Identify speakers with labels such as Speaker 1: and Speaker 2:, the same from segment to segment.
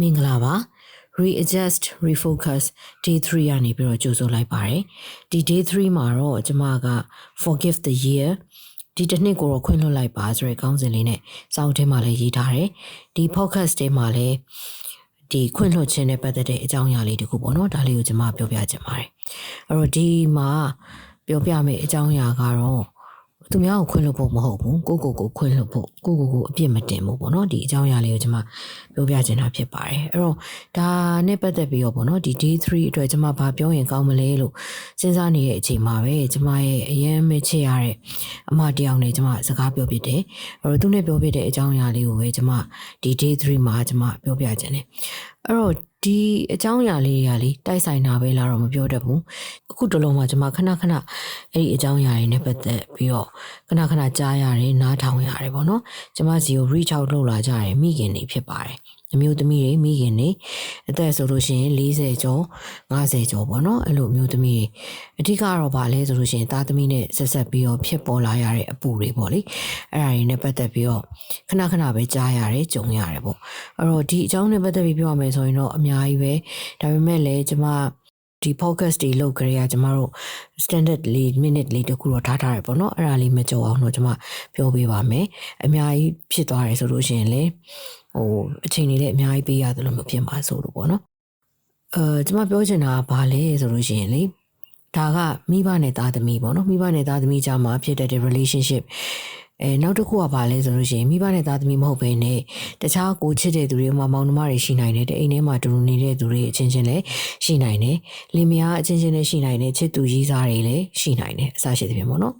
Speaker 1: မင်္ဂလာပါ readjust refocus day 3ရနေပြီးတော့ကြိုဆိုလိုက်ပါတယ်ဒီ day 3မှာတော့ကျမက forgive the year ဒီတစ်နှစ်ကိုတော့ခွင့်လွှတ်လိုက်ပါဆိုတဲ့ခေါင်းစဉ်လေးနဲ့စောင့်ထဲမှာလည်းရေးထားတယ်ဒီ podcast ထဲမှာလည်းဒီခွင့်လွှတ်ခြင်းနဲ့ပတ်သက်တဲ့အကြောင်းအရာလေးတခုပေါ့နော်ဒါလေးကိုကျမပြောပြချင်ပါတယ်အဲ့တော့ဒီမှာပြောပြမယ့်အကြောင်းအရာကတော့ သူများကိုခွင့်လွှတ်ဖို့မဟုတ်ဘူးကိုကိုကိုခွင့်လွှတ်ဖို့ကိုကိုကိုအပြစ်မတင်ဘူးပေါ့နော်ဒီအကြောင်းအရာလေးကိုကျွန်မပြောပြချင်တာဖြစ်ပါတယ်အဲ့တော့ဒါနဲ့ပတ်သက်ပြီးတော့ပေါ့နော်ဒီ D3 အတွက်ကျွန်မဘာပြောရင်ကောင်းမလဲလို့စဉ်းစားနေတဲ့အချိန်မှာပဲကျွန်မရဲ့အရင်မချစ်ရတဲ့အမတယောက်နဲ့ကျွန်မစကားပြောပြတယ်အဲ့တော့သူနဲ့ပြောပြတဲ့အကြောင်းအရာလေးကိုပဲကျွန်မဒီ D3 မှာကျွန်မပြောပြချင်တယ်အဲ့တော့ဒီအကြောင်းအရာလေးတွေကလေတိုက်ဆိုင်တာပဲလားတော့မပြောတတ်ဘူးအခုတလုံးမှာကျွန်မခဏခဏအဲ့ဒီအကြောင်းအရာတွေနဲ့ပတ်သက်ပြီးတော့ခဏခဏကြားရတယ်နားထောင်ရတယ်ပေါ့နော်ကျွန်မစီကို reach out လုပ်လာကြတယ်မိခင်တွေဖြစ်ပါတယ် အမျိုးသမီးတွေမိခင်တွေအသက်ဆိုလို့ရှိရင်40ကျော်50ကျော်ပေါ့နော်အဲ့လိုမျိုးသမီးတွေအဓိကတော့ဗာလဲဆိုလို့ရှိရင်သားသမီးနဲ့ဆက်ဆက်ပြီးတော့ဖြစ်ပေါ်လာရတဲ့အပူတွေပေါ့လေအဲ့ဒါတွေနဲ့ပတ်သက်ပြီးတော့ခဏခဏပဲကြားရတယ်ကြုံရတယ်ပေါ့အဲ့တော့ဒီအကြောင်းနဲ့ပတ်သက်ပြီးပြောရမယ်ဆိုရင်တော့အများကြီးပဲဒါပေမဲ့လည်းကျွန်မဒီ podcast တွေလုပ်ကြရကျမတို့ standard လေး minute လေးတခုတော့ထားထားရပေါ့နော်အဲ့ဒါလေးမကြောက်အောင်တော့ကျမပြောပေးပါမယ်အများကြီးဖြစ်သွားတယ်ဆိုလို့ရှိရင်လေ ဟိုအချိန်လေးလည်းအများကြီးပေးရတယ်လို့မဖြစ်မှာဆိုလို့ပေါ့နော်အဲကျမပြောချင်တာကဘာလဲဆိုလို့ရှိရင်လေဒါကမိဘနဲ့သားသမီးပေါ့နော်မိဘနဲ့သားသမီးကြားမှာဖြစ်တဲ့ relationship အဲနောက်တစ်ခုကဘာလဲဆိုလို့ရှိရင်မိဘနဲ့သားသမီးမဟုတ်ဘဲနဲ့တခြားကိုချစ်တဲ့သူတွေမှမောင်နှမတွေရှိနိုင်တယ်တဲ့အိမ်ထဲမှာတူတူနေတဲ့သူတွေအချင်းချင်းလည်းရှိနိုင်တယ်လင်မယားအချင်းချင်းလည်းရှိနိုင်တယ်ချစ်သူကြီးစားတွေလည်းရှိနိုင်တယ်အစရှိသဖြင့်ပေါ့နော်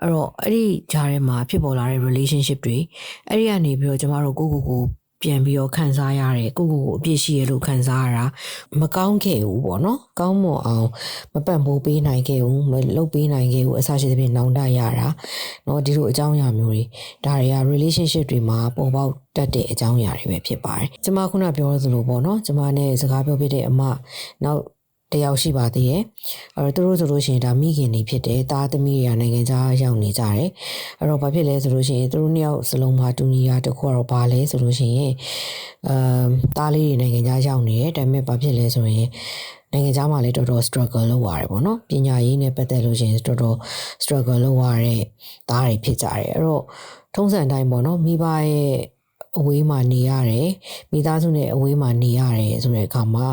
Speaker 1: အဲ့တော့အဲ့ဒီကြားထဲမှာဖြစ်ပေါ်လာတဲ့ relationship တွေအဲ့ဒီကနေပြီးတော့ကျမတို့ကိုကိုကိုပြန်ပြီးတော့ခံစားရတယ်ကိုကိုကိုအပြစ်ရှိရလို့ခံစားရတာမကောင်းခဲ့ဘူးပေါ့နော်ကောင်းမွန်အောင်မပံ့ပိုးပေးနိုင်ခဲ့ဘူးမလုပ်ပေးနိုင်ခဲ့ဘူးအစရှိသဖြင့်နောင်တရတာเนาะဒီလိုအကြောင်းအရာမျိုးတွေဒါတွေက relationship တွေမှာပေါ်ပေါက်တတ်တဲ့အကြောင်းအရာတွေပဲဖြစ်ပါတယ်ကျမခုနပြောသလိုပေါ့နော်ကျမနဲ့စကားပြောပြတဲ့အမနောက် တယောက်ရှိပါသေးရဲ့အဲ့တော့သူတို့ဆိုလို့ရှိရင်ဒါမိခင်တွေဖြစ်တယ်သားသမီးတွေကနိုင်ငံခြားရောက်နေကြတယ်အဲ့တော့ဘာဖြစ်လဲဆိုလို့ရှိရင်သူတို့နှစ်ယောက်စလုံးမှာတူညီတာတစ်ခုကတော့ဘာလဲဆိုလို့ရှိရင်အမ်သားလေးတွေနိုင်ငံခြားရောက်နေတယ်ဒါပေမဲ့ဘာဖြစ်လဲဆိုရင်နိုင်ငံခြားမှာလည်းတော်တော် struggle လုပ်ရတယ်ပေါ့နော်ပညာရေးနဲ့ပတ်သက်လို့ရှိရင်တော်တော် struggle လုပ်ရတဲ့သားတွေဖြစ်ကြတယ်အဲ့တော့ထုံးစံတိုင်းပေါ့နော်မိဘရဲ့ အဝေးမှာနေရတယ်မိသားစုနဲ့အဝေးမှာနေရတယ်ဆိုတဲ့အခါမှာ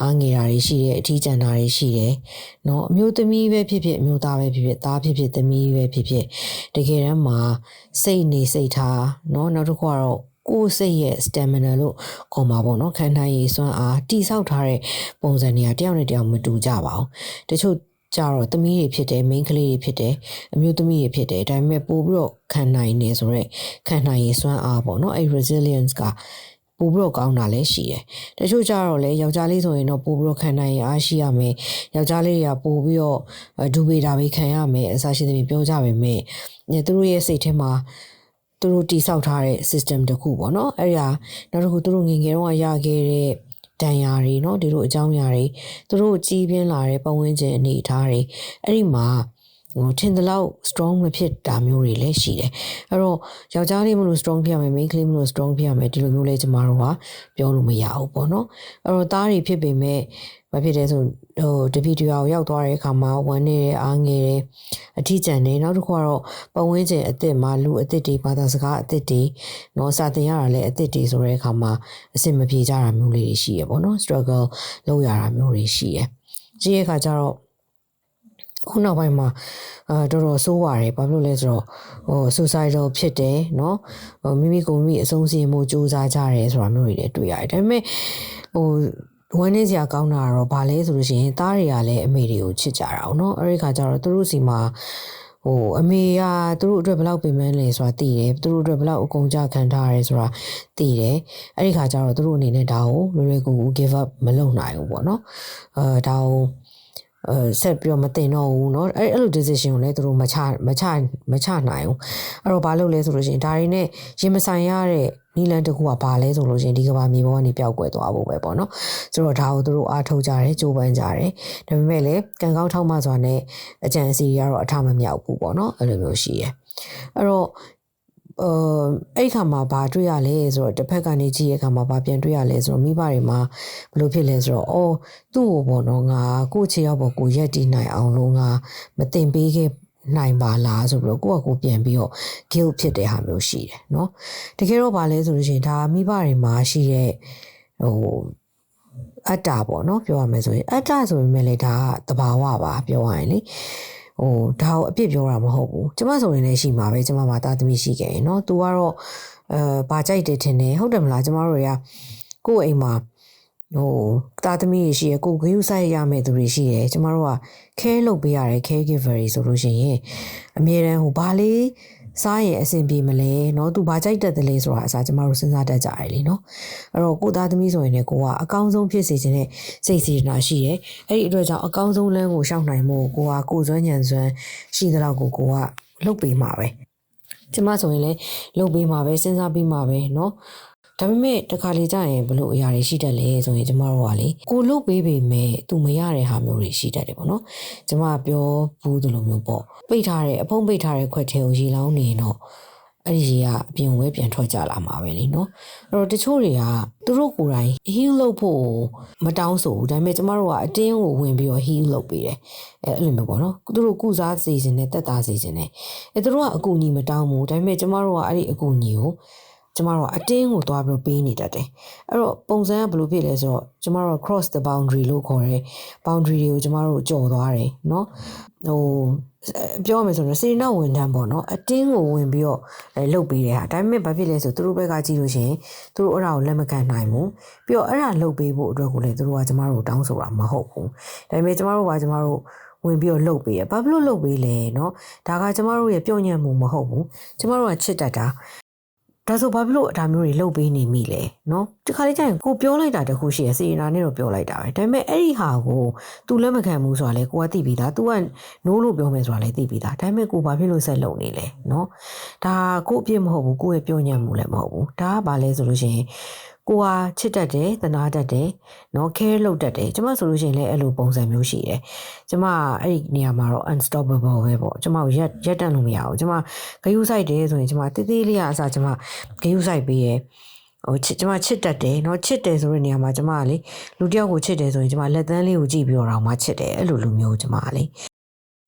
Speaker 1: အားငယ်တာတွေရှိတယ်အထီးကျန်တာတွေရှိတယ်เนาะအမျိုးသမီးပဲဖြစ်ဖြစ်အမျိုးသားပဲဖြစ်ဖြစ်သားဖြစ်ဖြစ်သမီးပဲဖြစ်ဖြစ်တကယ်တမ်းမှာစိတ်နေစိတ်ထားเนาะနောက်တစ်ခုကတော့ကိုယ်စိတ်ရဲ့ stamina လို့ခေါ်မှာပေါ့နော်ခံနိုင်ရည်စွမ်းအားတိဆောက်ထားတဲ့ပုံစံတွေကတယောက်နဲ့တယောက်မတူကြပါဘူးတချို့ ကြတော့သမီးတွေဖြစ်တယ် main ကလေးတွေဖြစ်တယ်အမျိုးသမီးတွေဖြစ်တယ်ဒါပေမဲ့ပို့ပြီးတော့ခံနိုင်နေဆိုတော့ခံနိုင်ရည်စွမ်းအားပေါ့နော်အဲ့ resilience ကပို့ပြီးတော့ကောင်းတာလည်းရှိတယ်။တချို့ကြတော့လေယောက်ျားလေးဆိုရင်တော့ပို့ပြီးတော့ခံနိုင်ရအားရှိရမယ်။ယောက်ျားလေးတွေကပို့ပြီးတော့ဒူပေတာပဲခံရမယ်အစားရှိသဖြင့်ပြောကြပါမယ်။သူတို့ရဲ့စိတ်ထဲမှာသူတို့တိဆောက်ထားတဲ့ system တခုပေါ့နော်အဲ့ဒါနောက်တစ်ခုသူတို့ငငယ်တော့ရခဲ့တဲ့ တန်ရာတွေเนาะဒီလိုအကြောင်းအရာတွေသူတို့ကြီးပြင်းလာတဲ့ပတ်ဝန်းကျင်အနေအထားတွေအဲ့ဒီမှာ ဟိုထင်တယ်လို့ strong မဖြစ်တာမျိုးတွေလည်းရှိတယ်အဲ့တော့ယောက်ျားလေးမလို့ strong ဖြစ်ရမယ် main ကလေးမလို့ strong ဖြစ်ရမယ်ဒီလိုမျိုးလေးကျမတို့ကပြောလို့မရဘူးပေါ့နော်အဲ့တော့သားတွေဖြစ်ပေမဲ့ဘာဖြစ်လဲဆိုဟိုတပီတူအောင်ရောက်သွားတဲ့အခါမှာဝမ်းနေတယ်အားငယ်တယ်အထီးကျန်တယ်နောက်တစ်ခုကတော့ပတ်ဝန်းကျင်အစ်စ်မှာလူအစ်စ်တွေဘာသာစကားအစ်စ်တွေနော်စာသင်ရတာလည်းအစ်စ်တွေဆိုတဲ့အခါမှာအဆင်မပြေကြတာမျိုးလေးတွေရှိရပေါ့နော် struggle လုပ်ရတာမျိုးတွေရှိရကြည့်ရခါကျတော့ ခုနောက်ပိုင်းမှာအာတော်တော်ဆိုးပါတယ်ဘာဖြစ်လို့လဲဆိုတော့ဟို suicidal ဖြစ်တယ်เนาะဟိုမိမိကိုယ်မိမိအဆုံးစီမှုစူးစမ်းကြတယ်ဆိုတာမျိုးတွေလည်းတွေ့ရတယ်ဒါပေမဲ့ဟိုဝမ်းနေစရာကောင်းတာကတော့ဗာလဲဆိုလို့ရှိရင်သားတွေကလည်းအမေတွေကိုချစ်ကြတာအောင်เนาะအဲ့ဒီခါကျတော့သူတို့စီမှာဟိုအမေကသူတို့အတွက်ဘယ်လောက်ပြင်ပန်းလဲဆိုတာသိတယ်သူတို့အတွက်ဘယ်လောက်အကုန်ကြခံထားရဲဆိုတာသိတယ်အဲ့ဒီခါကျတော့သူတို့အနေနဲ့ဒါကိုလွယ်လွယ်ကူကူ give up မလုပ်နိုင်ဘူးပေါ့နော်အဲဒါကို အဲဆက်ပြီးတော့မတင်တော့ဘူးเนาะအဲ့အဲ့လို decision ကိုလည်းသူတို့မချမချမချနိုင်ဘူးအဲ့တော့ဘာလုပ်လဲဆိုလို့ရှိရင်ဒါတွေနဲ့ရင်မဆိုင်ရတဲ့နီလန်တကူကဘာလဲဆိုလို့ရှိရင်ဒီကဘာမြေပေါ်ကနေပျောက်ကွယ်သွားဖို့ပဲပေါ့နော်ဆိုတော့ဒါကိုသူတို့အားထုတ်ကြတယ်ကြိုးပမ်းကြတယ်ဒါပေမဲ့လည်းကံကောင်းထောက်မှစွာနဲ့အကြံအစီတွေကတော့အထမမြောက်ဘူးပေါ့နော်အဲ့လိုမျိုးရှိရယ်အဲ့တော့ အာအဲ့ခါမှာဘာတွေ့ရလဲဆိုတော့တစ်ဖက်ကနေကြည့်ရခါမှာဘာပြန်တွေ့ရလဲဆိုတော့မိဘတွေမှာဘယ်လိုဖြစ်လဲဆိုတော့အော်သူ့ကိုပေါ့နော်ငါကိုယ့်ခြေရောက်ပေါ်ကိုရက်တီးနိုင်အောင်လို့ငါမတင်ပေးခဲ့နိုင်ပါလားဆိုပြီးတော့ကိုယ့်အကိုပြန်ပြီးတော့ guilt ဖြစ်တဲ့ဟာမျိုးရှိတယ်เนาะတကယ်တော့ဗာလဲဆိုလို့ရှိရင်ဒါမိဘတွေမှာရှိတဲ့ဟိုအတ္တပေါ့เนาะပြောရမယ်ဆိုရင်အတ္တဆိုပေမဲ့လေဒါကတဘာဝပါပြောရရင်လေ ဟိုဒါကိုအပြစ်ပြောတာမဟုတ်ဘူးကျမဆိုရင်လည်းရှိမှာပဲကျမမှာတာသမီရှိခဲ့ရင်เนาะ तू ကတော့အဲဘာကြိုက်တယ်ထင်တယ်ဟုတ်တယ်မလားကျမတို့တွေကကိုယ့်အိမ်မှာဟိုတာသမီရှိရကိုဂရုစိုက်ရမယ့်သူတွေရှိတယ်ကျမတို့က care လုပ်ပေးရတယ် caregiver တွေဆိုလို့ရှိရင်အမြဲတမ်းဟိုဘာလေး စားရင်အဆင်ပြေမလဲเนาะသူဘာကြိုက်တတ်တယ်လဲဆိုတာအစားကျမတို့စဉ်းစားတတ်ကြရတယ်လीเนาะအဲ့တော့ကိုသားသမီးဆိုရင်လည်းကိုကအကောင်းဆုံးဖြစ်စေခြင်းနဲ့စိတ်စေနာရှိတယ်အဲ့ဒီအတွက်ကြောင့်အကောင်းဆုံးလမ်းကိုရှောက်နိုင်မှုကိုကကိုစွမ်းညံစွမ်းရှိသလောက်ကိုကိုကလှုပ်ပေးမှာပဲကျမဆိုရင်လည်းလှုပ်ပေးမှာပဲစဉ်းစားပေးမှာပဲเนาะ ဒါပေမဲ့တခါလေကြာရင်ဘလို့အရာတွေရှိတတ်လဲဆိုရင်ကျမတို့ကလေကိုလုတ်ပေးပေမဲ့သူမရတဲ့ဟာမျိုးတွေရှိတတ်တယ်ပေါ့နော်ကျမပြောဘူးသလိုမျိုးပေါ့ပိတ်ထားတဲ့အဖုံးပိတ်ထားတဲ့ခွက်ထဲကိုရေလောင်းနေရင်တော့အဲ့ဒီရေကအပြင်ဝဲပြန်ထွက်ကြလာမှာပဲလीနော်အဲ့တော့တချို့တွေကသူတို့ကိုယ်တိုင် heal လုပ်ဖို့မတောင်းဆိုဘူးဒါပေမဲ့ကျမတို့ကအတင်းကိုဝင်ပြီးတော့ heal လုပ်ပေးတယ်အဲ့လိုမျိုးပေါ့နော်သူတို့ကုစားစေခြင်းနဲ့တက်တာစေခြင်းနဲ့အဲ့သူတို့ကအကူအညီမတောင်းဘူးဒါပေမဲ့ကျမတို့ကအဲ့ဒီအကူအညီကို ကျမတို့ကအတင်းကိုသွားပြီးပေးနေတတ်တယ်အဲ့တော့ပုံစံကဘယ်လိုဖြစ်လဲဆိုတော့ကျမတို့ cross the boundary လို့ခေါ်တယ် boundary တွေကိုကျမတို့ကြော်သွားတယ်เนาะဟိုပြောရမယ်ဆိုတော့စေနာဝန်ထမ်းပေါ့เนาะအတင်းကိုဝင်ပြီးတော့လှုပ်ပေးတဲ့ဟာဒါပေမဲ့ဘာဖြစ်လဲဆိုသူတို့ဘက်ကကြည့်လို့ရှိရင်သူတို့အဲ့ဒါကိုလက်မခံနိုင်ဘူးပြီးတော့အဲ့ဒါလှုပ်ပေးဖို့အတွက်ကိုလည်းသူတို့ကကျမတို့တောင်းဆိုတာမဟုတ်ဘူးဒါပေမဲ့ကျမတို့ကကျမတို့ဝင်ပြီးတော့လှုပ်ပေးရဘာဖြစ်လို့လှုပ်ပေးလဲเนาะဒါကကျမတို့ရဲ့ပြောညံ့မှုမဟုတ်ဘူးကျမတို့ကချစ်တတ်တာ ဒါဆိုဘာဖြစ်လို့အတားမျိုးတွေလှုပ်ပေးနေမိလဲနော်ဒီခါလေးကျရင်ကိုပြောလိုက်တာတခုရှိရစေနာနဲ့တော့ပြောလိုက်တာပဲဒါပေမဲ့အဲ့ဒီဟာကို तू လက်မခံဘူးဆိုတာလဲကိုကသိပြီးသား तू က no လို့ပြောမယ်ဆိုတာလဲသိပြီးသားဒါပေမဲ့ကိုဘာဖြစ်လို့ဆက်လုံနေလဲနော်ဒါကိုအပြစ်မဟုတ်ဘူးကိုရဲ့ပြောညံ့မှုလည်းမဟုတ်ဘူးဒါကဘာလဲဆိုလို့ရှိရင် ကိုဟာချစ်တတ်တယ်တနာတတ်တယ်เนาะ care လုပ်တတ်တယ်ကျမဆိုလို့ရှိရင်လည်းအဲ့လိုပုံစံမျိုးရှိတယ်ကျမအဲ့ဒီနေရာမှာတော့ unstoppable ပဲပေါ့ကျမကိုရက်ရက်တန့်လို့မရဘူးကျမဂယုစိုက်တယ်ဆိုရင်ကျမတေးသေးလေးအစားကျမဂယုစိုက်ပေးရဟိုချစ်ကျမချစ်တတ်တယ်เนาะချစ်တယ်ဆိုတဲ့နေရာမှာကျမကလေလူတယောက်ကိုချစ်တယ်ဆိုရင်ကျမလက်သန်းလေးကိုကြည့်ပြီးတော့မှချစ်တယ်အဲ့လိုလူမျိုးကျမကလေ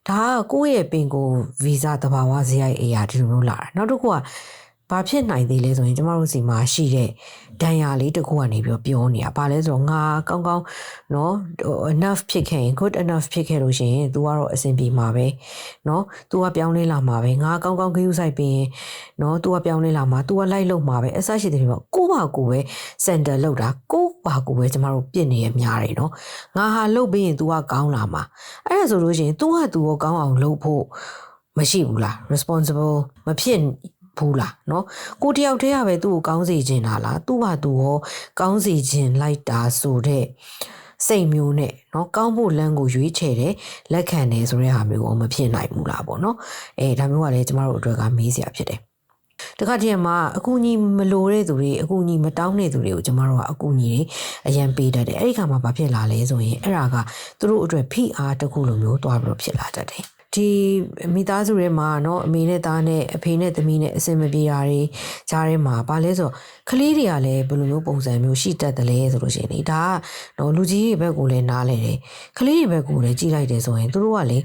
Speaker 1: ဒါကကိုယ့်ရဲ့ပင်ကိုဗီဇတဘာဝဇယိုက်အရာဒီလိုမျိုးလာတာနောက်တစ်ခုက ဘာဖြစ်နိုင်သေးလဲဆိုရင်ကျမတို့စီမှာရှိတဲ့ဒဏ်ရာလေးတစ်ခုကနေပြီးပြောနေတာဘာလဲဆိုတော့ငါကောင်းကောင်းเนาะ enough ဖြစ်ခဲ့ရင် good enough ဖြစ်ခဲ့လို့ရှိရင် तू ကတော့အဆင်ပြေမှာပဲเนาะ तू ကပြောင်းလဲလာမှာပဲငါကောင်းကောင်းခရူးဆိုင်ပြီးရင်เนาะ तू ကပြောင်းလဲလာမှာ तू ကလိုက်လို့မှာပဲအဆရှိတဲ့ပြောကိုပါကိုပဲစင်တာလောက်တာကိုပါကိုပဲကျမတို့ပြစ်နေရများတယ်เนาะငါဟာလှုပ်ပြီးရင် तू ကကောင်းလာမှာအဲ့ဒါဆိုလို့ရှိရင် तू က तू ကိုကောင်းအောင်လှုပ်ဖို့မရှိဘူးလား responsible မဖြစ် ဘူးလားเนาะကိုတယောက်တည်းကပဲသူ့ကိုကောင်းစေခြင်းလားလားသူ့ဘာသူရောကောင်းစေခြင်းလိုက်တာဆိုတဲ့စိတ်မျိုးနဲ့เนาะကောင်းဖို့လမ်းကိုရွေးချယ်တယ်လက်ခံတယ်ဆိုတဲ့ဟာမျိုးကိုမဖြစ်နိုင်ဘူးလားပေါ့เนาะအဲဒါမျိုးကလည်းကျမတို့အတွက်ကမေးစရာဖြစ်တယ်တခါတည်းမှာအကူကြီးမလိုတဲ့သူတွေအကူကြီးမတောင်းတဲ့သူတွေကိုကျမတို့ကအကူကြီးတွေအရန်ပေးတတ်တယ်အဲ့ဒီခါမှာဘာဖြစ်လာလဲဆိုရင်အဲ့ဒါကသူတို့အတွက်ဖိအားတစ်ခုလိုမျိုးတွားပြီးတော့ဖြစ်လာတတ်တယ် ဒီမိသားစုထဲမှာเนาะအမေနဲ့သားနဲ့အဖေနဲ့သမီးနဲ့အဆင်မပြေတာတွေကြားထဲမှာဘာလဲဆိုကလေးတွေကလည်းဘယ်လိုမျိုးပုံစံမျိုးရှိတတ်တယ်လဲဆိုလို့ရှိရင်လေဒါကเนาะလူကြီးတွေဘက်ကိုလည်းနားလဲတယ်ကလေးတွေဘက်ကိုလည်းကြည့်လိုက်တယ်ဆိုရင်သူတို့ကလေ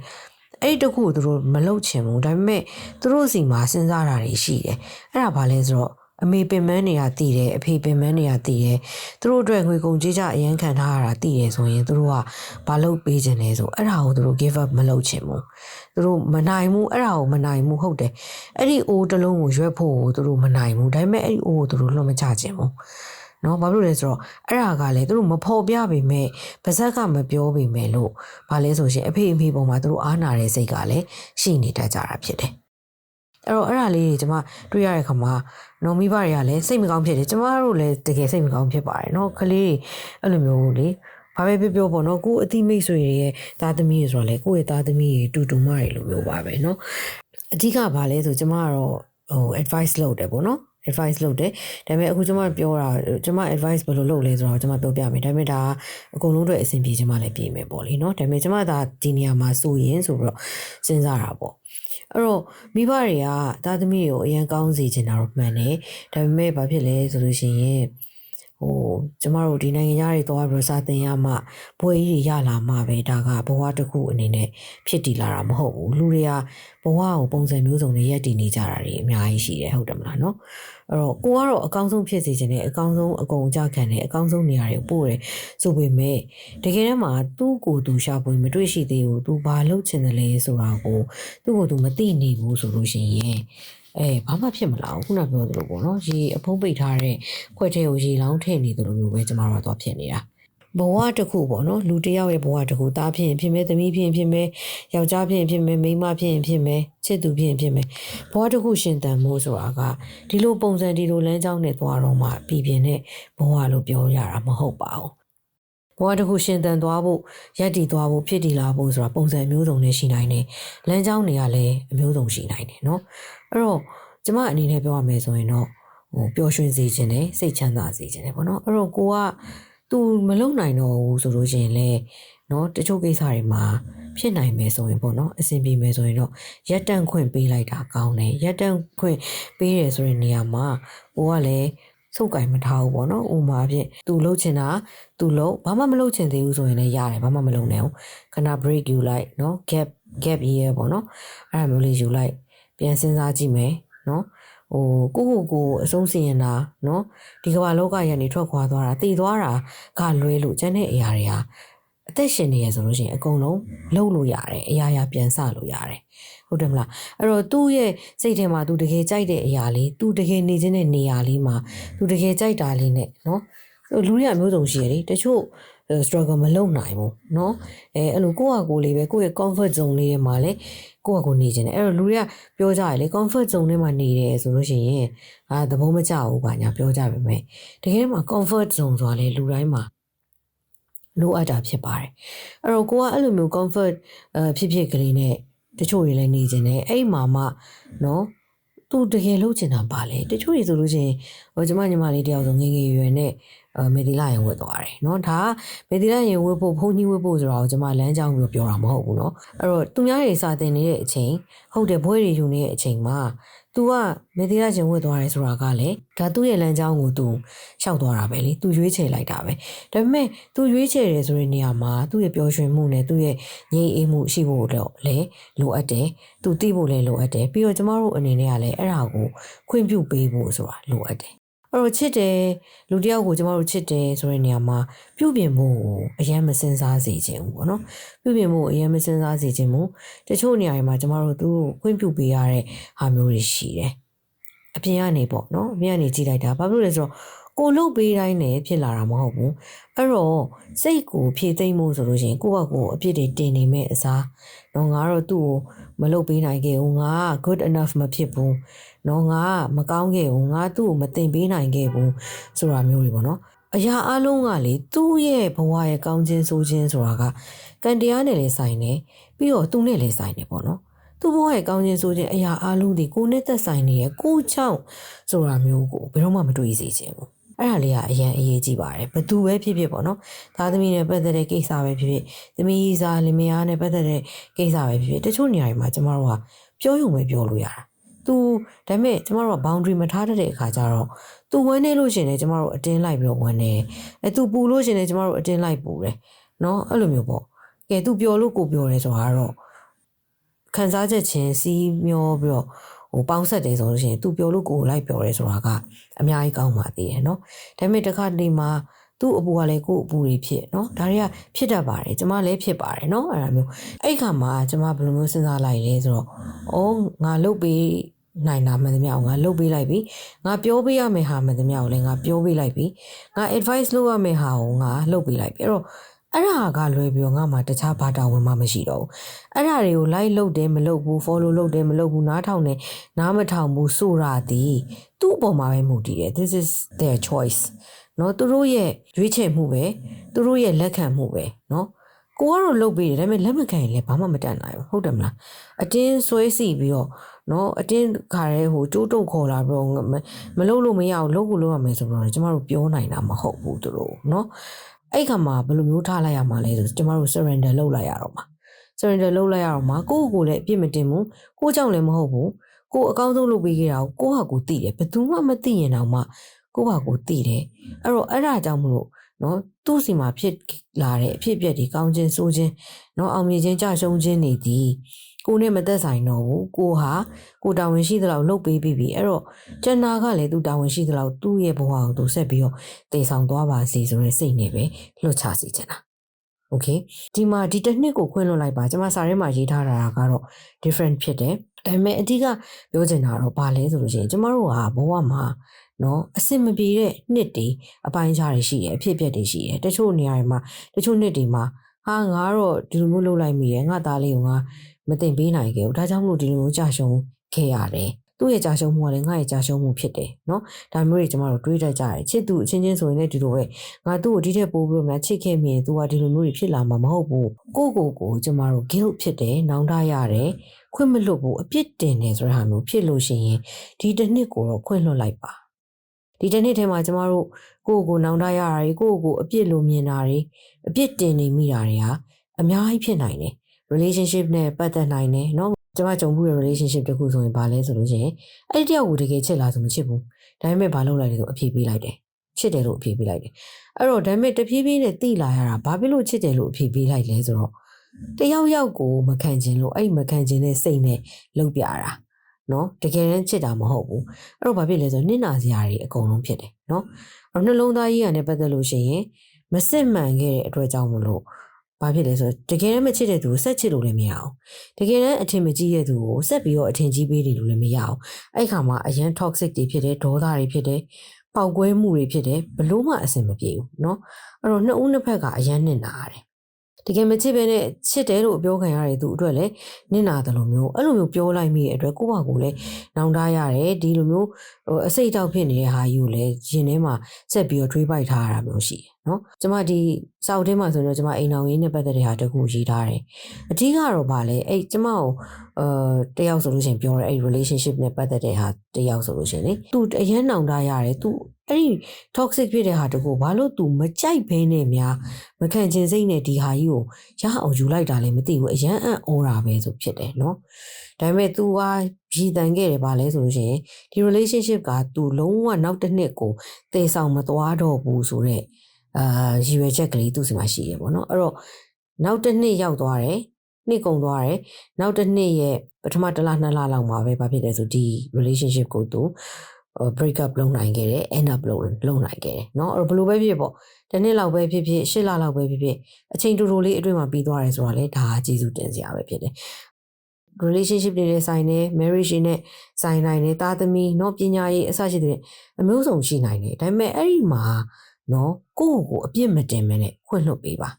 Speaker 1: အဲ့တခုကိုသူတို့မလုပ်ချင်ဘူးဒါပေမဲ့သူတို့စီမှာစဉ်းစားတာတွေရှိတယ်အဲ့ဒါဘာလဲဆိုတော့ အမေပင်မန်းတွေကတည်တယ်အဖေပင်မန်းတွေကတည်တယ်သူတို့အတွက်ငွေကုန်ကြေးကြအရန်ခံထားရတာတည်တယ်ဆိုရင်သူတို့ကဘာလုပ်ပေးခြင်းလဲဆိုအဲ့ဒါကိုသူတို့ give up မလုပ်ချင်ဘူးသူတို့မနိုင်ဘူးအဲ့ဒါကိုမနိုင်ဘူးဟုတ်တယ်အဲ့ဒီအိုးတစ်လုံးကိုရွက်ဖို့ကိုသူတို့မနိုင်ဘူးဒါပေမဲ့အဲ့ဒီအိုးကိုသူတို့လွှတ်မချခြင်းဘူးနော်ဘာလို့လဲဆိုတော့အဲ့ဒါကလည်းသူတို့မဖော်ပြပေမဲ့ပါဇက်ကမပြောပေမဲ့လို့ဘာလဲဆိုရှင်အဖေအမေပုံမှာသူတို့အားနာတဲ့စိတ်ကလည်းရှိနေတတ်ကြတာဖြစ်တယ် အဲ့တော့အဲ့ဒါလေးတွေကျွန်မတွေ့ရတဲ့ခါမှာနော်မိဘတွေကလည်းစိတ်မကောင်းဖြစ်တယ်ကျမတို့လည်းတကယ်စိတ်မကောင်းဖြစ်ပါတယ်နော်ကလေးတွေအဲ့လိုမျိုးလေဘာပဲပြောပြောပေါ့နော်ကိုအတိမိတ်ဆွေတွေရဲ့သားသမီးတွေဆိုတော့လေကိုရဲ့သားသမီးတွေတူတူမတွေလိုမျိုးပါပဲနော်အဓိကဘာလဲဆိုကျမကတော့ဟို advice လုပ်တယ်ပေါ့နော် advice လုပ်တယ်ဒါပေမဲ့အခုကျွန်မပြောတာကျွန်မ advice ဘယ်လိုလုပ်လဲဆိုတော့ကျွန်မပြောပြမယ်ဒါပေမဲ့ဒါအကုန်လုံးအတွက်အဆင်ပြေကျွန်မလည်းပြေမယ်ပေါ့လေနော်ဒါပေမဲ့ကျွန်မဒါဒီနေရာမှာစိုးရင်ဆိုပြီးတော့စဉ်းစားတာပေါ့ အဲ့တော့မိဘတွေကသားသမီးကိုအရင်ကောင်းစေချင်တာတော့မှန်တယ်ဒါပေမဲ့ဘာဖြစ်လဲဆိုလို့ရှိရင် ဟိုကျမတို့ဒီနိုင်ငံသားတွေသွားပြီးတော့စာသင်ရမှဘွယ်ကြီးတွေရလာမှပဲဒါကဘဝတစ်ခုအနေနဲ့ဖြစ်တည်လာတာမဟုတ်ဘူးလူတွေကဘဝကိုပုံစံမျိုးစုံနဲ့ရက်တည်နေကြတာတွေအများကြီးရှိတယ်ဟုတ်တယ်မလားနော်အဲ့တော့ကိုကတော့အကောင်းဆုံးဖြစ်စေချင်တယ်အကောင်းဆုံးအကုန်ကြခံတယ်အကောင်းဆုံးနေရာတွေကိုပို့တယ်ဆိုပေမဲ့တကယ်တမ်းမှာသူ့ကိုယ်သူရှာဖွေမတွေ့ရှိသေးဘူးသူဘာလုပ်ချင်တယ်လဲဆိုတာကိုသူ့ကိုယ်သူမသိနေဘူးဆိုလို့ရှိရင် အဲဘာမှဖြစ်မလာဘူးခုနပြောသလိုပေါ့နော်ရေအဖုံးပိတ်ထားတဲ့ခွက်ထဲကိုရေလောင်းထည့်နေသလိုမျိုးပဲကျမတို့ကတော့ဖြစ်နေတာဘဝတစ်ခုပေါ့နော်လူတစ်ယောက်ရဲ့ဘဝတစ်ခုသားဖြစ်ရင်ဖြစ်မယ်သမီးဖြစ်ရင်ဖြစ်မယ်ယောက်ျားဖြစ်ရင်ဖြစ်မယ်မိန်းမဖြစ်ရင်ဖြစ်မယ်ချစ်သူဖြစ်ရင်ဖြစ်မယ်ဘဝတစ်ခုရှင်သန်မှုဆိုတာကဒီလိုပုံစံဒီလိုလမ်းကြောင်းနဲ့သွားတော့မှပြည်ပြင်းတဲ့ဘဝလို့ပြောရတာမဟုတ်ပါဘူးဘဝတစ်ခုရှင်သန်သွားဖို့ရက်တည်သွားဖို့ဖြစ်တည်လာဖို့ဆိုတာပုံစံမျိုးစုံနဲ့ရှိနိုင်တယ်လမ်းကြောင်းတွေကလည်းအမျိုးစုံရှိနိုင်တယ်เนาะ အဲ့တော့ကျမအနေနဲ့ပြောရမယ်ဆိုရင်တော့ဟိုပျော်ရွှင်စေခြင်းနဲ့စိတ်ချမ်းသာစေခြင်းနဲ့ပေါ့နော်အဲ့တော့ကိုကသူမလုံနိုင်တော့ဘူးဆိုလို့ရှိရင်လေနော်တချို့ကိစ္စတွေမှာဖြစ်နိုင်မယ်ဆိုရင်ပေါ့နော်အဆင်ပြေမယ်ဆိုရင်တော့ရက်တန့်ခွင့်ပေးလိုက်တာကောင်းတယ်ရက်တန့်ခွင့်ပေးရဆိုတဲ့နေရာမှာကိုကလည်းစုပ်ကင်မထားဘူးပေါ့နော်ဥမာဖြင့်သူလှုပ်ချင်တာသူလှုပ်ဘာမှမလှုပ်ချင်သေးဘူးဆိုရင်လည်းရတယ်ဘာမှမလုပ်နဲ့ဘူးခဏ break ယူလိုက်နော် gap gap year ပေါ့နော်အဲ့ဒါမျိုးလေးယူလိုက် ပြန်စဉ်းစားကြည့်မယ်နော်ဟိုကိုကိုကိုအဆုံးစီရင်တာနော်ဒီကမ္ဘာလောကရန်နေထွက်ခွာသွားတာတည်သွားတာကလွဲလို့ကျန်တဲ့အရာတွေဟာအသက်ရှင်နေရဆိုလို့ရှိရင်အကုန်လုံးလှုပ်လို့ရတယ်အရာရာပြန်ဆလို့ရတယ်ဟုတ်တယ်မလားအဲ့တော့သူ့ရဲ့စိတ်ထဲမှာသူတကယ်ကြိုက်တဲ့အရာလေးသူတကယ်နေခြင်းတဲ့နေရာလေးမှာသူတကယ်ကြိုက်တာလေးနဲ့နော်လူတွေကအမျိုးစုံရှိရလေတချို့ struggle မလုပ်နိုင်ဘူးเนาะအဲအဲ့လိုကိုယ့်ဟာကိုယ်လေးပဲကိုယ့်ရဲ့ comfort zone လေးထဲမှာလေကိုယ့်ဟာကိုယ်နေခြင်းတယ်အဲ့တော့လူတွေကပြောကြရလေ comfort zone ထဲမှာနေတယ်ဆိုလို့ရှိရင်အာသဘောမကျဘူးပါညာပြောကြပါမယ်တကယ်မှာ comfort zone ဆိုတာလေလူတိုင်းမှာလိုအပ်တာဖြစ်ပါတယ်အဲ့တော့ကိုကအဲ့လိုမျိုး comfort အဖြစ်ဖြစ်ကလေးနဲ့တချို့တွေလည်းနေခြင်းတယ်အဲ့မှာမှเนาะသူတကယ်လုပ်ချင်တာပါလေတချို့တွေဆိုလို့ရှိရင်ဟိုကျမညီမလေးတယောက်ဆိုငယ်ငယ်ရွယ်နဲ့အဲ မေဒီလာရင်ဝတ်သွားတယ်เนาะဒါကမေဒီလာရင်ဝတ်ဖို့ဖုန်းကြီးဝတ်ဖို့ဆိုတာကိုကျမလမ်းကြောင်းပြီးပြောတာမဟုတ်ဘူးเนาะအဲ့တော့သူများတွေစာတင်နေတဲ့အချိန်ဟုတ်တယ်ဘွဲတွေယူနေတဲ့အချိန်မှာ तू ကမေဒီလာရင်ဝတ်သွားတယ်ဆိုတာကလေဒါသူ့ရဲ့လမ်းကြောင်းကို तू ရှောက်သွားတာပဲလေ तू ရွေးချယ်လိုက်တာပဲဒါပေမဲ့ तू ရွေးချယ်တယ်ဆိုတဲ့နေရာမှာသူ့ရဲ့ပျော်ရွှင်မှုနဲ့သူ့ရဲ့ငြိမ်အေးမှုရှိဖို့တော့လေလိုအပ်တယ် तू သိဖို့လည်းလိုအပ်တယ်ပြီးတော့ကျမတို့အနေနဲ့ကလည်းအဲ့ဒါကိုခွင့်ပြုပေးဖို့ဆိုတာလိုအပ်တယ် အဲ့တော့ချစ်တယ်လူတယောက်ကိုကျမတို့ချစ်တယ်ဆိုတဲ့နေရာမှာပြုပြင်ဖို့ကိုအရင်မစင်စားစေခြင်းဘူးပေါ့နော်ပြုပြင်ဖို့အရင်မစင်စားစေခြင်းဘူးတချို့နေရာတွေမှာကျမတို့သူ့ကိုခွင့်ပြုပေးရတဲ့ဟာမျိုးတွေရှိတယ်အပြင်ကနေပေါ့နော်အပြင်ကနေကြည့်လိုက်တာဘာဖြစ်လို့လဲဆိုတော့ကိုလုတ်ပေးတိုင်းနဲ့ဖြစ်လာတာမဟုတ်ဘူးအဲ့တော့စိတ်ကိုဖြည့်သိမ့်မှုဆိုလို့ရှိရင်ကိုယ့်ဘက်ကိုအပြစ်တွေတင်နေမဲ့အစားတော့ငါတော့သူ့ကိုမလုတ်ပေးနိုင်ခဲ့ဘူးငါက good enough မဖြစ်ဘူး နော်ငါကမကောင်းခဲ့ဘူးငါသူ့ကိုမတင်ပေးနိုင်ခဲ့ဘူးဆိုတာမျိုးတွေပေါ့နော်အရာအလုံးကလေသူ့ရဲ့ဘဝရဲ့ကောင်းခြင်းဆိုးခြင်းဆိုတာကကံတရားနဲ့လည်းဆိုင်တယ်ပြီးတော့သူ့နဲ့လည်းဆိုင်တယ်ပေါ့နော်သူ့ဘဝရဲ့ကောင်းခြင်းဆိုခြင်းအရာအလုံးဒီကိုနဲ့သက်ဆိုင်နေရဲ့ကိုချောင်းဆိုတာမျိုးကိုဘယ်တော့မှမတွေ့စေချင်ဘူးအဲ့ဒါလေးကအရင်အရေးကြီးပါတယ်ဘသူပဲဖြစ်ဖြစ်ပေါ့နော်သားသမီးနဲ့ပတ်သက်တဲ့ကိစ္စပဲဖြစ်ဖြစ်သမီးစားလင်မယားနဲ့ပတ်သက်တဲ့ကိစ္စပဲဖြစ်ဖြစ်တချို့နေရာတွေမှာကျမတို့ကပြောရုံပဲပြောလို့ရတာ သူဒါပေမဲ့ကျမတို့က boundary မထားတတ်တဲ့အခါကျတော့သူဝန်းနေလို့ရှရင်လည်းကျမတို့အတင်းလိုက်ပြီးတော့ဝန်းနေအဲသူပူလို့ရှရင်လည်းကျမတို့အတင်းလိုက်ပူတယ်နော်အဲ့လိုမျိုးပေါ့ကဲသူပြောလို့ကိုပြောတယ်ဆိုတာကတော့ခံစားချက်ချင်းစီးမျောပြီးတော့ဟိုပေါင်းဆက်တယ်ဆိုလို့ရှိရင်သူပြောလို့ကိုယ်လိုက်ပြောရဲဆိုတာကအများကြီးကောင်းပါသေးတယ်เนาะဒါပေမဲ့တစ်ခါတလေမှာ သူ့အပူကလည်းကို့အပူတွေဖြစ်နော်ဒါတွေကဖြစ်တတ်ပါတယ်ကျမလည်းဖြစ်ပါတယ်နော်အဲ့ဒါမျိုးအဲ့ခါမှာကျမဘယ်လိုမျိုးစဉ်းစားလိုက်လဲဆိုတော့အော်ငါလုတ်ပေးနိုင်တာမှန်သမျှကိုငါလုတ်ပေးလိုက်ပြီငါပြောပေးရမယ့်ဟာမှန်သမျှကိုလည်းငါပြောပေးလိုက်ပြီငါ advice လုပ်ရမယ့်ဟာကိုငါလုတ်ပေးလိုက်ပြီအဲ့တော့အဲ့ဒါကလွယ်ပြီးတော့ငါမှတခြားဘာတာဝင်မှမရှိတော့ဘူးအဲ့ဒါတွေကို like လုပ်တယ်မလုပ်ဘူး follow လုပ်တယ်မလုပ်ဘူးနားထောင်တယ်နားမထောင်ဘူးဆိုတာဒီသူ့အပေါ်မှာပဲမူတည်တယ် this is their choice နော်သူတို့ရဲ့ရွေးချယ်မှုပဲသူတို့ရဲ့လက်ခံမှုပဲနော်ကိုကတော့လုပ်ပေးတယ်ဒါပေမဲ့လက်မခံရင်လည်းဘာမှမတတ်နိုင်ဘူးဟုတ်တယ်မလားအတင်းဆွဲစီပြီးတော့နော်အတင်းခါရဲဟိုတိုးတုတ်ခေါ်လာပြီးတော့မလုပ်လို့မရဘူးလုပ်ကိုလုပ်ရမယ်ဆိုတော့ကျမတို့ပြောနိုင်တာမဟုတ်ဘူးသူတို့နော်အဲ့ခါမှာဘယ်လိုမျိုးထားလိုက်ရမှာလဲဆိုကျမတို့ surrender လုပ်လိုက်ရတော့မှာ surrender လုပ်လိုက်ရတော့မှာကိုယ့်ကိုယ်လည်းအပြစ်မတင်ဘူးကိုကြောင့်လည်းမဟုတ်ဘူးကိုအကောင်းဆုံးလုပ်ပေးခဲ့တာကိုကိုဟာကိုသိတယ်ဘယ်သူမှမသိရင်တောင်မှ ကိုယ့်ဟာကိုယ်သိတယ်အဲ့တော့အဲ့ဒါကြောင့်မလို့နော်သူ့စီမှာဖြစ်လာတဲ့အဖြစ်အပျက်တွေကောင်းခြင်းဆိုးခြင်းနော်အောင်မြင်ခြင်းကြရှုံးခြင်းတွေဒီကိုယ်နဲ့မသက်ဆိုင်တော့ဘူးကိုဟာကိုတာဝန်ရှိသလောက်လုပ်ပေးပြီးပြီအဲ့တော့ကျန်နာကလည်းသူတာဝန်ရှိသလောက်သူ့ရဲ့ဘဝကိုသူဆက်ပြီးတော့တည်ဆောင်သွားပါစေဆိုတဲ့စိတ်နဲ့ပဲလွတ်ချစေချင်တာ okay ဒီမှာဒီတစ်နှစ်ကိုခွင့်လွှတ်လိုက်ပါကျွန်မစာထဲမှာရေးထားတာကတော့ different ဖြစ်တယ်ဒါပေမဲ့အဓိကပြောချင်တာတော့ဘာလဲဆိုလို့ရှိရင်ကျမတို့ကဘဝမှာ နော်အစင်မပြေတဲ့နှစ်တွေအပိုင်းခြားတွေရှိတယ်အဖြစ်အပျက်တွေရှိတယ်တချို့နေရာတွေမှာတချို့နှစ်တွေမှာဟာငါတော့ဒီလိုမျိုးလုပ်လိုက်မိရဲ့ငါသားလေးကိုငါမတင်ပေးနိုင်ခဲ့ဘူးဒါကြောင့်မလို့ဒီလိုမျိုးကြာရှုံးခဲ့ရတယ်သူ့ရဲ့ကြာရှုံးမှုကလည်းငါ့ရဲ့ကြာရှုံးမှုဖြစ်တယ်နော်ဒါမျိုးတွေကျမတို့တွေးတတ်ကြတယ်ချစ်သူအချင်းချင်းဆိုရင်လည်းဒီလိုပဲငါသူ့ကိုဒီထက်ပိုပြီးတော့များချစ်ခဲ့မြင်သူကဒီလိုမျိုးတွေဖြစ်လာမှာမဟုတ်ဘူးကိုကိုကိုကျမတို့ guilt ဖြစ်တယ်နောင်တရတယ်ခွင့်မလွတ်ဘူးအပြစ်တင်နေဆိုတဲ့ဟာမျိုးဖြစ်လို့ရှိရင်ဒီတစ်နှစ်ကိုတော့ခွင့်လွတ်လိုက်ပါ ဒီတစ်နှစ်ထဲမှာကျမတို့ကိုကိုကိုနောင်တရတာတွေကိုကိုကိုအပြစ်လိုမြင်တာတွေအပြစ်တင်နေမိတာတွေဟာအများကြီးဖြစ်နိုင်တယ် relationship နဲ့ပတ်သက်နိုင်တယ်เนาะကျွန်မကြုံမှုတဲ့ relationship တခုဆိုရင်ဘာလဲဆိုလို့ရှိရင်အဲ့ဒီတယောက်ကိုတကယ်ချစ်လားဆိုမချစ်ဘူးဒါပေမဲ့ဘာလုပ်လိုက်လဲဆိုအဖြေပေးလိုက်တယ်ချစ်တယ်လို့အဖြေပေးလိုက်တယ်အဲ့တော့ဒါပေမဲ့တဖြည်းဖြည်းနဲ့တိလာရတာဘာဖြစ်လို့ချစ်တယ်လို့အဖြေပေးလိုက်လဲဆိုတော့တယောက်ယောက်ကိုမခံခြင်းလို့အဲ့မခံခြင်းနဲ့စိတ်နဲ့လှုပ်ပြတာ နော်တကယ်တမ်းချစ်တာမဟုတ်ဘူးအဲ့တော့ဘာဖြစ်လဲဆိုတော့နင့်နာစရာတွေအကုန်လုံးဖြစ်တယ်နော်အဲ့တော့နှလုံးသားကြီးကလည်းပတ်သက်လို့ရှိရင်မစစ်မှန်ခဲ့တဲ့အတွက်ကြောင့်မလို့ဘာဖြစ်လဲဆိုတော့တကယ်တမ်းမချစ်တဲ့သူကိုဆက်ချစ်လို့လည်းမရအောင်တကယ်တမ်းအထင်မကြီးတဲ့သူကိုဆက်ပြီးတော့အထင်ကြီးပေးတယ်လို့လည်းမရအောင်အဲ့ခါမှာအရန် toxic တွေဖြစ်တယ်ဒေါသတွေဖြစ်တယ်ပေါက်ကွဲမှုတွေဖြစ်တယ်ဘလို့မှအဆင်မပြေဘူးเนาะအဲ့တော့နှစ်ဦးနှစ်ဖက်ကအရန်နစ်နာရတယ် တကယ်မချစ်ပဲနဲ့ချစ်တယ်လို့ပြောခံရတဲ့သူအတွက်လည်းနစ်နာတယ်လို့မျိုးအဲ့လိုမျိုးပြောလိုက်မိတဲ့အတွက်ကိုယ့်ဘာကိုယ်လည်းနောင်တရတယ်ဒီလိုမျိုးဟိုအစိတ်အတောက်ဖြစ်နေတဲ့ဟာကြီးကိုလည်းရင်ထဲမှာဆက်ပြီးတော့တွေးပိုက်ထားရတာမျိုးရှိတယ်နော်ကျမဒီစောက်ထဲမှာဆိုတော့ကျမအိမ်အောင်ရင်းနဲ့ပတ်သက်တဲ့ဟာတခုရေးထားတယ်အဓိကတော့ဗာလဲအဲ့ကျမကိုအာတယောက်ဆိုလို့ရှိရင်ပြောရဲအဲ့ relationship နဲ့ပတ်သက်တဲ့ဟာတယောက်ဆိုလို့ရှိရင်လေသူအရန်နောင်တရတယ်သူ အဲ့ဒီ toxic ဖြစ်တဲ့ဟာတကူဘာလို့သူမကြိုက်ဘဲနဲ့များမခံချင်စိတ်နဲ့ဒီဟာကြီးကိုရအောင်ယူလိုက်တာလည်းမသိဘူးအရန်အံ့ဩတာပဲဆိုဖြစ်တယ်နော်ဒါပေမဲ့ तू ဟာပြည်တန်ခဲ့တယ်ဗာလဲဆိုလို့ရှိရင်ဒီ relationship က तू လုံးဝနောက်တစ်နှစ်ကိုတည်ဆောင်မသွားတော့ဘူးဆိုတော့အာရည်ရွယ်ချက်ကလေးသူ့စီမှာရှိရပေါ့နော်အဲ့တော့နောက်တစ်နှစ်ရောက်သွားတယ်နှစ်ကုန်သွားတယ်နောက်တစ်နှစ်ရဲ့ပထမတစ်လနှစ်လလောက်မှာပဲဘာဖြစ်လဲဆိုဒီ relationship ကိုသူ break up လုပ်နိုင်ခဲ့တယ် end up လုပ်လုပ်နိုင်ခဲ့တယ်เนาะအဲ့တော့ဘယ်လိုပဲဖြစ်ပေါ့တစ်နှစ်လောက်ပဲဖြစ်ဖြစ်ရှစ်လလောက်ပဲဖြစ်ဖြစ်အချိန်တူတူလေးအတွင်းမှာပြီးသွားတယ်ဆိုတာလေဒါကကျေးဇူးတင်စရာပဲဖြစ်တယ် relationship တွေနဲ့ဆိုင်တယ် marriage တွေနဲ့ဆိုင်နိုင်တယ်တာသမီเนาะပညာရေးအစရှိတဲ့အမျိုးစုံရှိနိုင်တယ်ဒါပေမဲ့အဲ့ဒီမှာနော်ကိုယ့်ကိုယ်အပြစ်မတင်မနဲ့ခွင့်လွှတ်ပေးပါ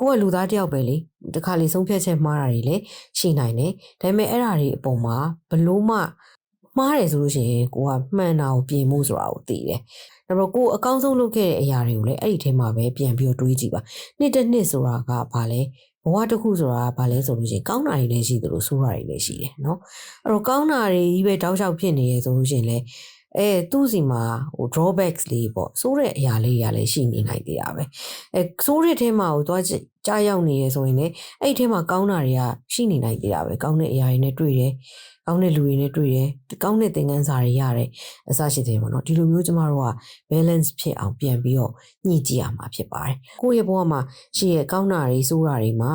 Speaker 1: ကိုယ့်ကလူသားတယောက်ပဲလေတခါလေဆုံးဖြတ်ချက်မှားတာတွေလည်းရှိနိုင်တယ်ဒါပေမဲ့အဲ့ဓာတွေအပေါ်မှာဘလို့မှ မှားတယ်ဆိုလို့ရှိရင်ကိုကမှန်တာကိုပြင်မှုဆိုတာကိုသိတယ်။ဒါပေမဲ့ကိုအကောင်းဆုံးလုပ်ခဲ့တဲ့အရာတွေကိုလည်းအဲ့ဒီထဲမှာပဲပြန်ပြီးတော့တွေးကြည့်ပါ။နှစ်တစ်နှစ်ဆိုတာကဘာလဲဘဝတစ်ခုဆိုတာဘာလဲဆိုလို့ရှိရင်ကောင်းတာတွေလည်းရှိသလိုဆိုးတာတွေလည်းရှိတယ်နော်။အဲ့တော့ကောင်းတာတွေကြီးပဲတောက်လျှောက်ဖြစ်နေရဆိုလို့ရှိရင်လည်း အဲသူ့စီမှာဟို drawbacks လေးပေါ့စိုးတဲ့အရာလေးတွေကလည်းရှိနေနိုင်သေးတာပဲအဲစိုးတဲ့ထဲမှာဟိုသွားကြားရောက်နေရဆိုရင်လည်းအဲ့ဒီထဲမှာကောင်းတာတွေကရှိနေနိုင်သေးတာပဲကောင်းတဲ့အရာတွေနဲ့တွေ့တယ်ကောင်းတဲ့လူတွေနဲ့တွေ့တယ်ကောင်းတဲ့သင်ခန်းစာတွေရတယ်အစရှိသေးပေါ့နော်ဒီလိုမျိုးကျမတို့က balance ဖြစ်အောင်ပြန်ပြီးတော့ညှိကြည့်ရမှာဖြစ်ပါတယ်ကိုယ့်ရဲ့ဘဝမှာရှိရဲ့ကောင်းတာတွေစိုးတာတွေမှာ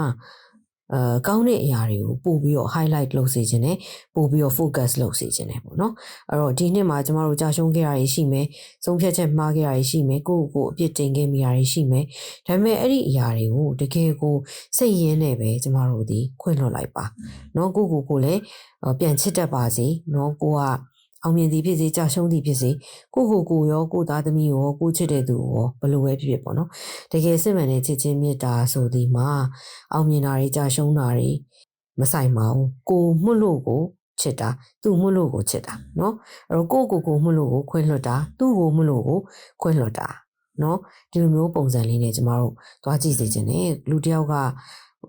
Speaker 1: အဲကောင်းတဲ့အရာတွေကိုပို့ပြီးတော့ highlight လုပ်စေခြင်းနဲ့ပို့ပြီးတော့ focus လုပ်စေခြင်းနဲ့ပေါ့နော်အဲ့တော့ဒီနှစ်မှာကျမတို့ကြာရှုံးခဲ့ရတာရှိမယ်ဆုံးဖြတ်ချက်မှားခဲ့ရတာရှိမယ်ကိုယ့်ကိုယ်အပြစ်တင်ခဲ့မိတာရှိမယ်ဒါပေမဲ့အဲ့ဒီအရာတွေကိုတကယ်ကိုစိတ်ရင်းနဲ့ပဲကျမတို့ဒီခွင့်လွှတ်လိုက်ပါနော်ကိုယ့်ကိုယ်ကိုလည်းပြန်ချစ်တတ်ပါစေနော်ကိုက အောင်မြင်သည်ဖြစ်စေကြာရှုံးသည်ဖြစ်စေကိုကိုကိုရောကိုသားသမီးရောကိုချစ်တဲ့သူရောဘလို့ပဲဖြစ်ဖြစ်ပေါ့နော်တကယ်စစ်မှန်တဲ့ချစ်ချင်းမေတ္တာဆိုဒီမှာအောင်မြင်တာတွေကြာရှုံးတာတွေမဆိုင်ပါဘူးကိုမှုလို့ကိုချစ်တာသူ့မှုလို့ကိုချစ်တာနော်အဲ့တော့ကိုကိုကိုမှုလို့ကိုခွင့်လွှတ်တာသူ့ကိုမှုလို့ကိုခွင့်လွှတ်တာနော်ဒီလိုမျိုးပုံစံလေးနဲ့ကျမတို့သွားကြည့်စေချင်တယ်လူတယောက်က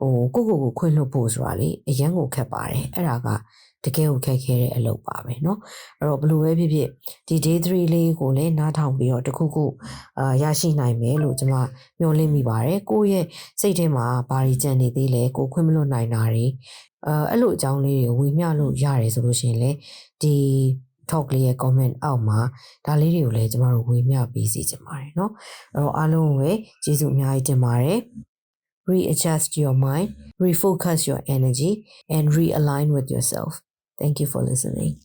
Speaker 1: ဟိုကိုကိုကိုခွင့်လွှတ်ဖို့ဆိုတာလေအရန်ကိုခက်ပါတယ်အဲ့ဒါက တကယ်ကိုခက်ခဲတဲ့အလုပ်ပါပဲเนาะအဲ့တော့ဘယ်လိုပဲဖြစ်ဖြစ်ဒီ day 3လေးကိုလည်းနားထောင်ပြီးတော့တစ်ခုခုအာရရှိနိုင်မယ်လို့ကျွန်မမျှော်လင့်မိပါတယ်ကိုယ့်ရဲ့စိတ်ထဲမှာဘာတွေကြံနေသေးလဲကိုယ်ခွင့်မလွတ်နိုင်တာတွေအဲအဲ့လိုအကြောင်းလေးတွေဝေမျှလို့ရတယ်ဆိုလို့ရှိရင်လေဒီ talk လေးရဲ့ comment အောက်မှာဒါလေးတွေကိုလည်းကျမတို့ဝေမျှပေးစီချင်ပါတယ်เนาะအဲ့တော့အားလုံးကိုပဲကျေးဇူးအများကြီးတင်ပါတယ် readjust your mind refocus your energy and realign with yourself. Thank you for listening